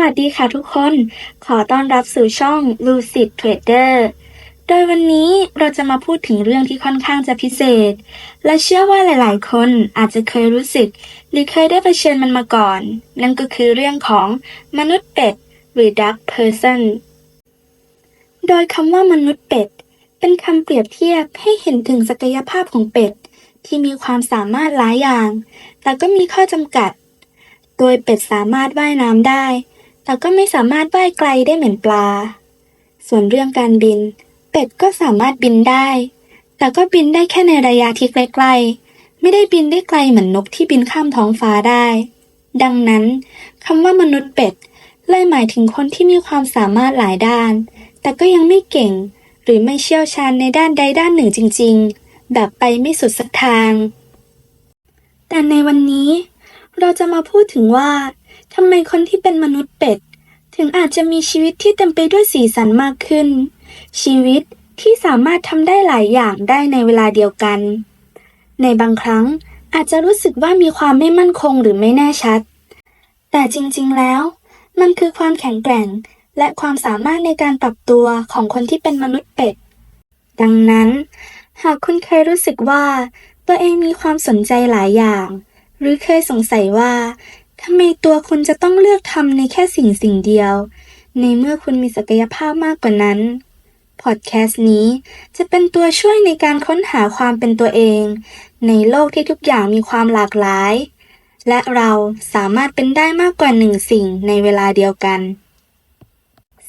วัสดีค่ะทุกคน ขอต้อนรับสู่ช่อง Lucid Trader โดยวันนี้เราจะมาพูดถึงเรื่องที่ค่อนข้างจะพิเศษ และเชื่อว่าหลาย ๆ คนอาจจะเคยรู้สึก หรือเคยได้เผชิญมันมาก่อน นั่นก็คือเรื่องของมนุษย์เป็ด หรือ Dark Person โดยคำว่ามนุษย์เป็ด เป็นคำเปรียบเทียบให้เห็นถึงศักยภาพของเป็ด ที่มีความสามารถหลายอย่าง แต่ก็มีข้อจำกัด โดยเป็ดสามารถว่ายน้ำได้ แต่ก็ไม่สามารถว่ายไกลได้เหมือนปลา ส่วนเรื่องการบิน เป็ดก็สามารถบินได้ แต่ก็บินได้แค่ในระยะที่ใกล้ๆ ไม่ได้บินได้ไกลเหมือนนกที่บินข้ามท้องฟ้าได้ ดังนั้นคำว่ามนุษย์เป็ดเลยหมายถึงคนที่มีความสามารถหลายด้าน แต่ก็ยังไม่เก่ง หรือไม่เชี่ยวชาญในด้านใดด้านหนึ่งจริง ๆ แบบไปไม่สุดสักทาง แต่ในวันนี้เราจะมาพูดถึงว่า ทำไมคนที่เป็นมนุษย์เป็ด ถึงอาจจะมีชีวิตที่เต็มไปด้วยสีสันมากขึ้น ชีวิตที่สามารถทำได้หลายอย่างได้ในเวลาเดียวกัน ในบางครั้งอาจจะรู้สึกว่ามีความไม่มั่นคงหรือไม่แน่ชัด แต่จริงๆแล้ว มันคือความแข็งแกร่งและความสามารถในการปรับตัวของคนที่เป็นมนุษย์เป็ด ดังนั้น หากคุณเคยรู้สึกว่า ตัวเองมีความสนใจหลายอย่าง หรือเคยสงสัยว่า ทำไมตัวคุณจะต้องเลือกทำในแค่สิ่งสิ่งเดียว ในเมื่อคุณมีศักยภาพมากกว่านั้น พอดแคสต์นี้จะเป็นตัวช่วยในการค้นหาความเป็นตัวเอง ในโลกที่ทุกอย่างมีความหลากหลาย และเราสามารถเป็นได้มากกว่าหนึ่งสิ่งในเวลาเดียวกัน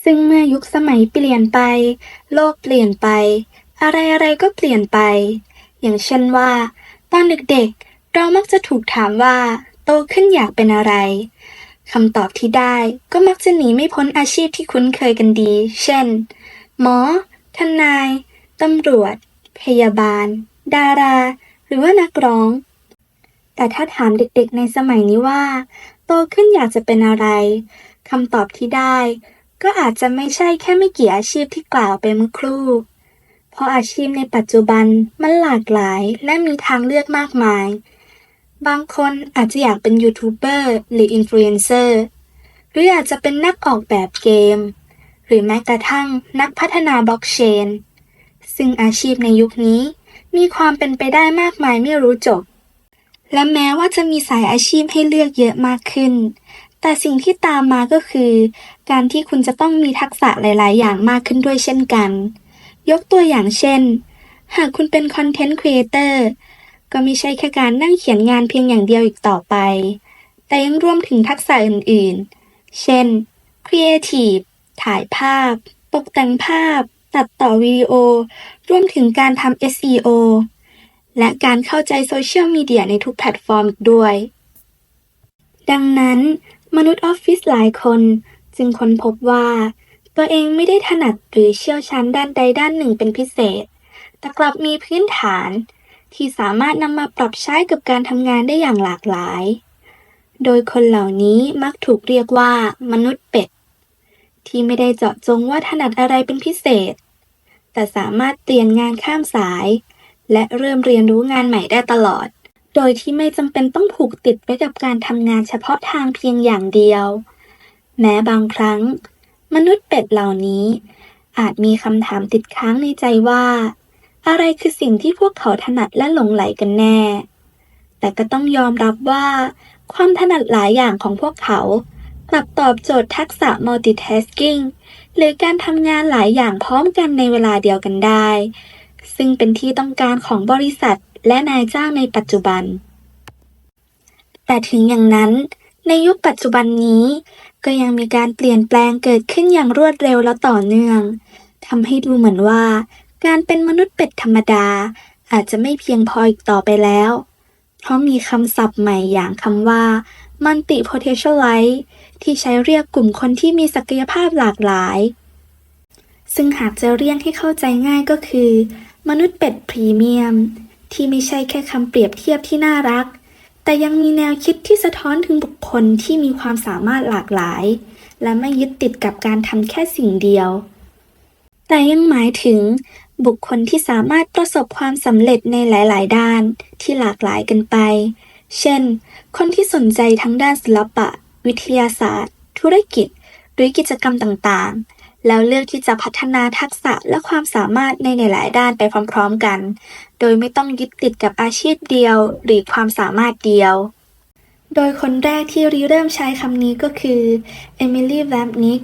ซึ่งเมื่อยุคสมัยเปลี่ยนไป โลกเปลี่ยนไป อะไรๆก็เปลี่ยนไป อย่างเช่นว่า ตอนเด็กๆ เรามักจะถูกถามว่า ตขึ้นอยากเป็นอะไรคำตอบที่ได้ก็มักจะหนีไม่พ้นอาชีพที่คุ้นเคยกันดี เช่น หมอ ทนาย ตำรวจ พยาบาล ดารา หรือว่านักร้อง แต่ถ้าถามเด็กๆในสมัยนี้ว่า โตขึ้นอยากจะเป็นอะไรคำตอบที่ได้ ก็อาจจะไม่ใช่แค่ไม่กี่อาชีพที่กล่าวไปเมื่อครู่ เพราะอาชีพในปัจจุบันมันหลากหลายและมีทางเลือกมากมาย บางคนอาจจะอยากเป็นยูทูบเบอร์หรืออินฟลูเอนเซอร์ หรืออาจจะเป็นนักออกแบบเกม หรือแม้กระทั่งนักพัฒนาบล็อกเชน ซึ่งอาชีพในยุคนี้มีความเป็นไปได้มากมายไม่รู้จบ และแม้ว่าจะมีสายอาชีพให้เลือกเยอะมากขึ้น แต่สิ่งที่ตามมาก็คือ การที่คุณจะต้องมีทักษะหลาย ๆ อย่างมากขึ้นด้วยเช่นกัน ยกตัวอย่างเช่น หากคุณเป็นคอนเทนต์ครีเอเตอร์ ก็ไม่ใช่แค่การนั่งเขียนงานเพียงอย่างเดียวอีกต่อไป แต่ยังรวมถึงทักษะอื่นๆ เช่นครีเอทีฟถ่ายภาพ ตกแต่งภาพ ตัดต่อวิดีโอ รวมถึงการทำ SEO และการเข้าใจโซเชียลมีเดียในทุกแพลตฟอร์มด้วย ดังนั้นมนุษย์ออฟฟิศหลายคนจึงค้นพบว่า ตัวเองไม่ได้ถนัดหรือเชี่ยวชาญด้านใดด้านหนึ่งเป็นพิเศษ แต่กลับมีพื้นฐาน ที่สามารถนำมาปรับใช้กับการทำงานได้อย่างหลากหลาย โดยคนเหล่านี้มักถูกเรียกว่า มนุษย์เป็ด ที่ไม่ได้เจาะจงว่าถนัดอะไรเป็นพิเศษ แต่สามารถเปลี่ยนงานข้ามสาย และเริ่มเรียนรู้งานใหม่ได้ตลอด โดยที่ไม่จำเป็นต้องผูกติดไปกับการทำงานเฉพาะทางเพียงอย่างเดียว แม้บางครั้ง มนุษย์เป็ดเหล่านี้อาจมีคำถามติดค้างในใจว่า อะไรคือสิ่งที่พวกเขาถนัดและหลงไหลกันแน่ แต่ก็ต้องยอมรับว่า ความถนัดหลายอย่างของพวกเขากลับตอบโจทย์ทักษะ multitasking หรือการทำงานหลายอย่างพร้อมกันในเวลาเดียวกันได้ ซึ่งเป็นที่ต้องการของบริษัทและนายจ้างในปัจจุบัน แต่ถึงอย่างนั้น ในยุคปัจจุบันนี้ ก็ยังมีการเปลี่ยนแปลงเกิดขึ้นอย่างรวดเร็วและต่อเนื่องทำให้ดูเหมือนว่า การเป็นมนุษย์เป็ดธรรมดา อาจจะไม่เพียงพออีกต่อไปแล้ว เพราะมีคำศัพท์ใหม่อย่างคำว่า multi potentialite ที่ใช้เรียกกลุ่มคนที่มีศักยภาพหลากหลาย ซึ่งหากจะเรียกให้เข้าใจง่ายก็คือ มนุษย์เป็ดพรีเมียม ที่ไม่ใช่แค่คำเปรียบเทียบที่น่ารัก แต่ยังมีแนวคิดที่สะท้อนถึงบุคคลที่มีความสามารถหลากหลาย และไม่ยึดติดกับการทำแค่สิ่งเดียว แต่ยังหมายถึง บุคคลที่สามารถประสบความสำเร็จในหลาย ๆ ด้านที่หลากหลายกันไป เช่น คนที่สนใจทั้งด้านศิลปะ วิทยาศาสตร์ ธุรกิจ หรือกิจกรรมต่าง ๆ แล้วเลือกที่จะพัฒนาทักษะและความสามารถในหลาย ๆ ด้านไปพร้อม ๆ กัน โดยไม่ต้องยึดติดกับอาชีพเดียว หรือความสามารถเดียว โดยคนแรกที่ริเริ่มใช้คำนี้ก็คือเอมิลี่แวมนิก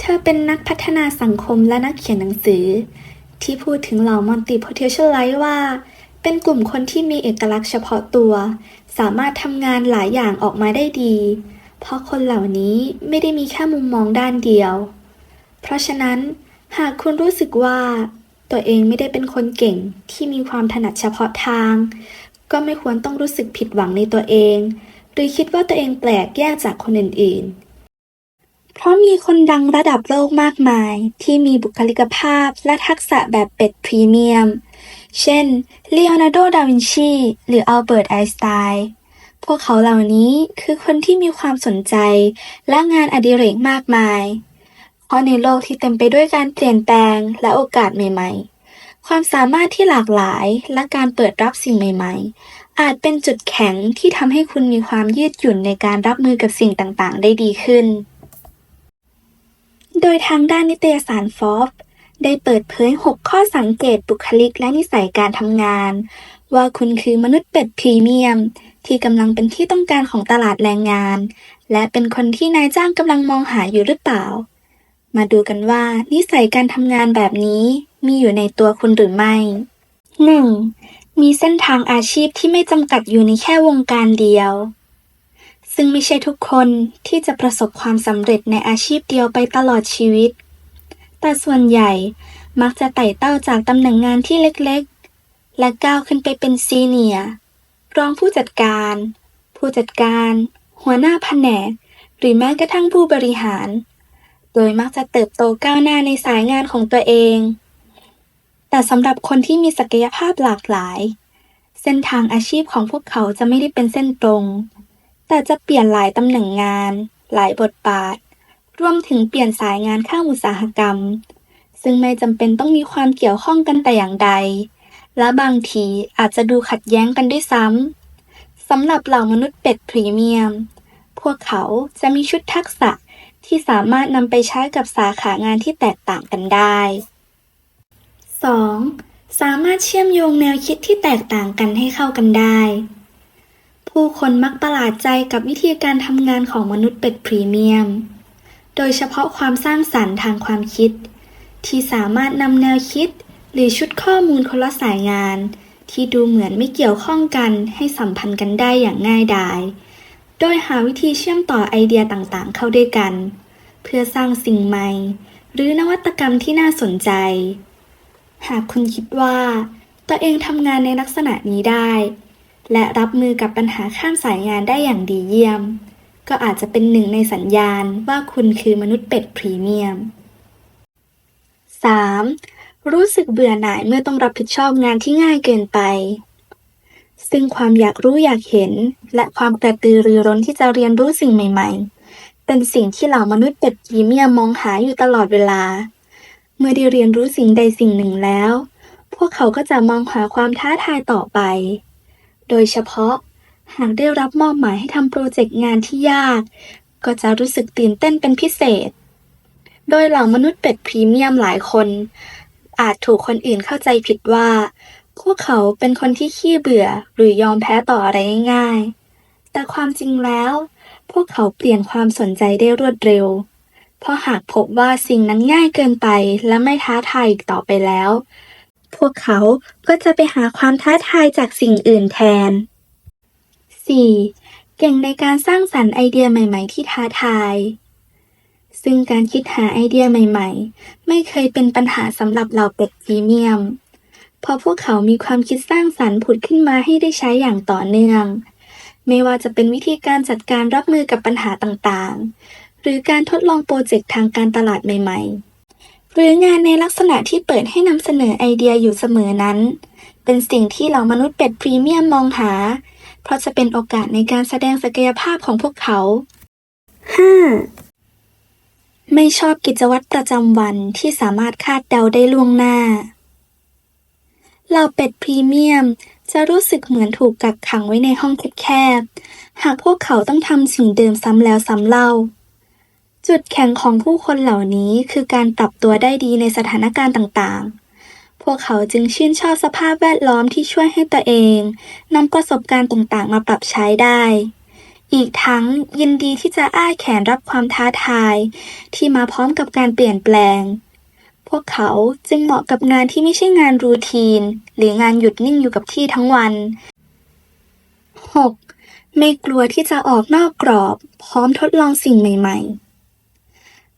เธอเป็นนักพัฒนาสังคมและนักเขียนหนังสือ ที่พูดถึงเหล่ามัลติ potentialite ว่า เป็นกลุ่มคนที่มีเอกลักษณ์เฉพาะตัว สามารถทำงานหลายอย่างออกมาได้ดี เพราะคนเหล่านี้ไม่ได้มีแค่มุมมองด้านเดียว เพราะฉะนั้น หากคุณรู้สึกว่า ตัวเองไม่ได้เป็นคนเก่งที่มีความถนัดเฉพาะทาง ก็ไม่ควรต้องรู้สึกผิดหวังในตัวเอง หรือคิดว่าตัวเองแปลกแยกจากคนอื่นๆ เพราะมีคนดังระดับโลกมากมาย ที่มีบุคลิกภาพและทักษะแบบเป็ดพรีเมียม เช่นลีโอนาร์โด ดาวินชี หรืออัลเบิร์ต ไอน์สไตน์พวกเขาเหล่านี้คือคนที่มีความสนใจและงานอดิเรกมากมาย เพราะในโลกที่เต็มไปด้วยการเปลี่ยนแปลงและโอกาสใหม่ ๆ ความสามารถที่หลากหลายและการเปิดรับสิ่งใหม่ ๆ อาจเป็นจุดแข็งที่ทำให้คุณมีความยืดหยุ่นในการรับมือกับสิ่งต่างๆ ได้ดีขึ้น โดยทางด้านนิตยสารฟอบได้เปิดเผย 6 ข้อสังเกตบุคลิกและนิสัยการทำงาน ว่าคุณคือมนุษย์เป็ดพรีเมียม ที่กำลังเป็นที่ต้องการของตลาดแรงงาน และเป็นคนที่นายจ้างกำลังมองหาอยู่หรือเปล่า มาดูกันว่านิสัยการทำงานแบบนี้มีอยู่ในตัวคุณหรือไม่ 1. มีเส้นทางอาชีพที่ไม่จำกัดอยู่ในแค่วงการเดียว ซึ่งไม่ใช่ทุกคนที่จะประสบความสำเร็จในอาชีพเดียวไปตลอดชีวิต แต่ส่วนใหญ่มักจะไต่เต้าจากตำแหน่งงานที่เล็กๆ และก้าวขึ้นไปเป็นซีเนียร์รองผู้จัดการ ผู้จัดการ หัวหน้าแผนก หรือแม้กระทั่งผู้บริหาร โดยมักจะเติบโตก้าวหน้าในสายงานของตัวเอง แต่สำหรับคนที่มีศักยภาพหลากหลาย เส้นทางอาชีพของพวกเขาจะไม่ได้เป็นเส้นตรง แต่จะเปลี่ยนหลายตำแหน่งงาน หลายบทบาท รวมถึงเปลี่ยนสายงานข้ามอุตสาหกรรม ซึ่งไม่จำเป็นต้องมีความเกี่ยวข้องกันแต่อย่างใด และบางทีอาจจะดูขัดแย้งกันด้วยซ้ำสำหรับเหล่ามนุษย์เป็ดพรีเมียม พวกเขาจะมีชุดทักษะที่สามารถนำไปใช้กับสาขางานที่แตกต่างกันได้ 2. สามารถเชื่อมโยงแนวคิดที่แตกต่างกันให้เข้ากันได้ ผู้คนมักประหลาดใจกับวิธีการทำงานของมนุษย์เป็ดพรีเมียม โดยเฉพาะความสร้างสรรค์ทางความคิด ที่สามารถนำแนวคิด หรือชุดข้อมูลคนละสายงาน ที่ดูเหมือนไม่เกี่ยวข้องกันให้สัมพันธ์กันได้อย่างง่ายดาย โดยหาวิธีเชื่อมต่อไอเดียต่างๆ เข้าด้วยกัน เพื่อสร้างสิ่งใหม่ หรือนวัตกรรมที่น่าสนใจ หากคุณคิดว่า ตัวเองทำงานในลักษณะนี้ได้ และรับมือกับปัญหาข้ามสายงานได้อย่างดีเยี่ยม ก็อาจจะเป็นหนึ่งในสัญญาณว่าคุณคือมนุษย์เป็ดพรีเมียม 3. รู้สึกเบื่อหน่ายเมื่อต้องรับผิดชอบงานที่ง่ายเกินไป ซึ่งความอยากรู้อยากเห็น และความกระตือรือร้นที่จะเรียนรู้สิ่งใหม่ ๆ เป็นสิ่งที่เหล่ามนุษย์เป็ดพรีเมียมมองหาอยู่ตลอดเวลา เมื่อได้เรียนรู้สิ่งใดสิ่งหนึ่งแล้ว พวกเขาก็จะมองหาความท้าทายต่อไป โดยเฉพาะ หากได้รับมอบหมายให้ทำโปรเจกต์งานที่ยาก ก็จะรู้สึกตื่นเต้นเป็นพิเศษ โดยเหล่ามนุษย์เป็ดพรีเมียมหลายคน อาจถูกคนอื่นเข้าใจผิดว่า พวกเขาเป็นคนที่ขี้เบื่อหรือยอมแพ้ต่ออะไรง่ายๆ แต่ความจริงแล้ว พวกเขาเปลี่ยนความสนใจได้รวดเร็ว เพราะหากพบว่าสิ่งนั้นง่ายเกินไปและไม่ท้าทายอีกต่อไปแล้ว พวกเขาก็จะไปหาความท้าทายจากสิ่งอื่นแทน 4. เก่งในการสร้างสรรค์ไอเดียใหม่ ๆ ที่ท้าทาย ซึ่งการคิดหาไอเดียใหม่ ๆ ไม่เคยเป็นปัญหาสำหรับเหล่าเป็ดพรีเมียม เพราะพวกเขามีความคิดสร้างสรรค์ผุดขึ้นมาให้ได้ใช้อย่างต่อเนื่อง ไม่ว่าจะเป็นวิธีการจัดการรับมือกับปัญหาต่างๆ หรือการทดลองโปรเจกต์ทางการตลาดใหม่ ๆ หรืองานในลักษณะที่เปิดให้นำเสนอไอเดียอยู่เสมอนั้น เป็นสิ่งที่เหล่ามนุษย์เป็ดพรีเมียมมองหา เพราะจะเป็นโอกาสในการแสดงศักยภาพของพวกเขา 5. ไม่ชอบกิจวัตรประจำวันที่สามารถคาดเดาได้ล่วงหน้าเหล่าเป็ดพรีเมียมจะรู้สึกเหมือนถูกกักขังไว้ในห้องแคบๆ หากพวกเขาต้องทำสิ่งเดิมซ้ำแล้วซ้ำเล่า จุดแข็งของผู้คนเหล่านี้คือการปรับตัวได้ดีในสถานการณ์ต่างๆ พวกเขาจึงชื่นชอบสภาพแวดล้อมที่ช่วยให้ตัวเองนำประสบการณ์ต่างๆ มาปรับใช้ได้ อีกทั้งยินดีที่จะอ้าแขนรับความท้าทาย ที่มาพร้อมกับการเปลี่ยนแปลง พวกเขาจึงเหมาะกับงานที่ไม่ใช่งานรูทีน หรืองานหยุดนิ่งอยู่กับที่ทั้งวัน 6. ไม่กลัวที่จะออกนอกกรอบ พร้อมทดลองสิ่งใหม่ ๆ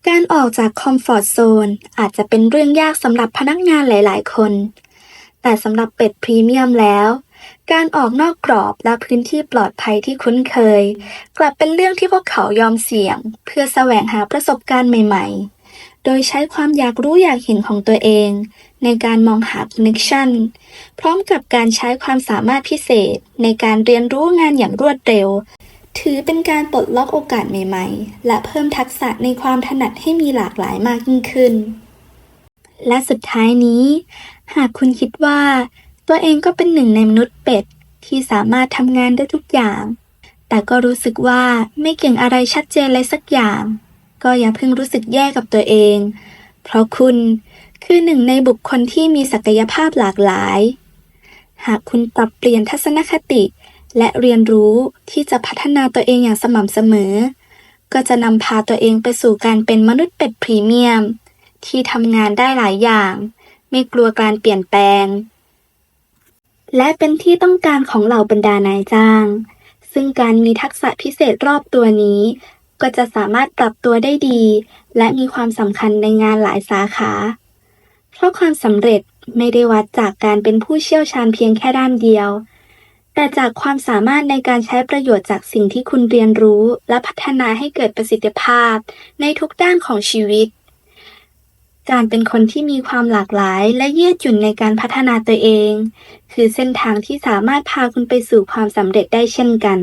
การออกจากคอมฟอร์ตโซนอาจจะเป็นเรื่องยากสำหรับพนักงานหลาย ๆ คน แต่สำหรับเป็ดพรีเมียมแล้ว การออกนอกกรอบและพื้นที่ปลอดภัยที่คุ้นเคย กลับเป็นเรื่องที่พวกเขายอมเสี่ยง เพื่อแสวงหาประสบการณ์ใหม่ ๆ โดยใช้ความอยากรู้อยากเห็นของตัวเอง ในการมองหาคอนเน c ชันพร้อมกับการใช้ความสามารถพิเศษ ในการเรียนรู้งานอย่างรวดเร็ว ถือเป็นการปลดล็อกโอกาสใหม่ ๆ และเพิ่มทักษะในความถนัดให้มีหลากหลายมากยิ่งขึ้น และสุดท้ายนี้ หากคุณคิดว่า ตัวเองก็เป็นหนึ่งในมนุษย์เป็ด ที่สามารถทำงานได้ทุกอย่าง แต่ก็รู้สึกว่าไม่เก่งอะไรชัดเจนเลยสักอย่าง ก็อย่าเพิ่งรู้สึกแย่กับตัวเอง เพราะคุณคือหนึ่งในบุคคลที่มีศักยภาพหลากหลาย หากคุณปรับเปลี่ยนทัศนคติ และเรียนรู้ที่จะพัฒนาตัวเองอย่างสม่ำเสมอ ก็จะนำพาตัวเองไปสู่การเป็นมนุษย์เป็ดพรีเมียม ที่ทำงานได้หลายอย่าง ไม่กลัวการเปลี่ยนแปลง และเป็นที่ต้องการของเหล่าบรรดานายจ้าง ซึ่งการมีทักษะพิเศษรอบตัวนี้ ก็จะสามารถปรับตัวได้ดี และมีความสำคัญในงานหลายสาขา เพราะความสำเร็จไม่ได้วัดจากการเป็นผู้เชี่ยวชาญเพียงแค่ด้านเดียว แต่จากความสามารถในการใช้ประโยชน์จากสิ่งที่คุณเรียนรู้ และพัฒนาให้เกิดประสิทธิภาพ ในทุกด้านของชีวิต การเป็นคนที่มีความหลากหลายและยืดหยุ่นในการพัฒนาตัวเอง คือเส้นทางที่สามารถพาคุณไปสู่ความสำเร็จได้เช่นกัน